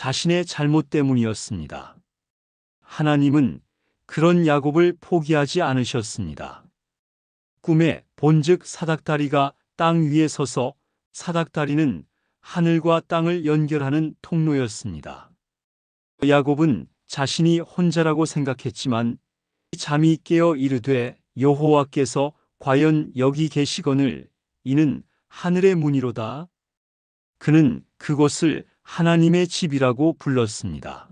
자신의 잘못 때문이었습니다. 하나님은 그런 야곱을 포기하지 않으셨습니다. 꿈에 본즉 사닥다리가 땅 위에 서서 사닥다리는 하늘과 땅을 연결하는 통로였습니다. 야곱은 자신이 혼자라고 생각했지만 잠이 깨어 이르되 여호와께서 과연 여기 계시거늘 이는 하늘의 문이로다. 그는 그곳을 하나님의 집이라고 불렀습니다.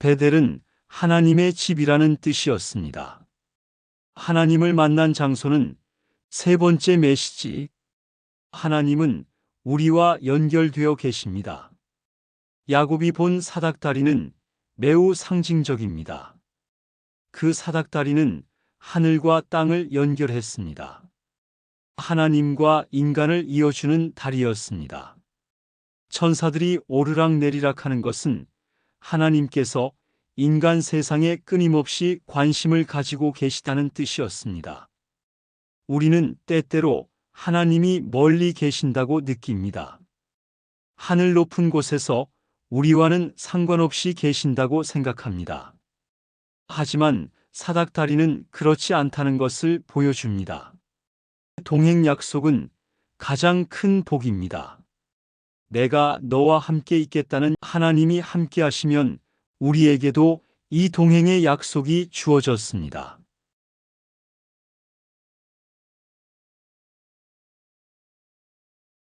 베델은 하나님의 집이라는 뜻이었습니다. 하나님을 만난 장소는 세 번째 메시지. 하나님은 우리와 연결되어 계십니다. 야곱이 본 사닥다리는 매우 상징적입니다. 그 사닥다리는 하늘과 땅을 연결했습니다. 하나님과 인간을 이어주는 다리였습니다. 천사들이 오르락 내리락 하는 것은 하나님께서 인간 세상에 끊임없이 관심을 가지고 계시다는 뜻이었습니다. 우리는 때때로 하나님이 멀리 계신다고 느낍니다. 하늘 높은 곳에서 우리와는 상관없이 계신다고 생각합니다. 하지만 사닥다리는 그렇지 않다는 것을 보여줍니다. 동행 약속은 가장 큰 복입니다. 내가 너와 함께 있겠다는 하나님이 함께 하시면 우리에게도 이 동행의 약속이 주어졌습니다.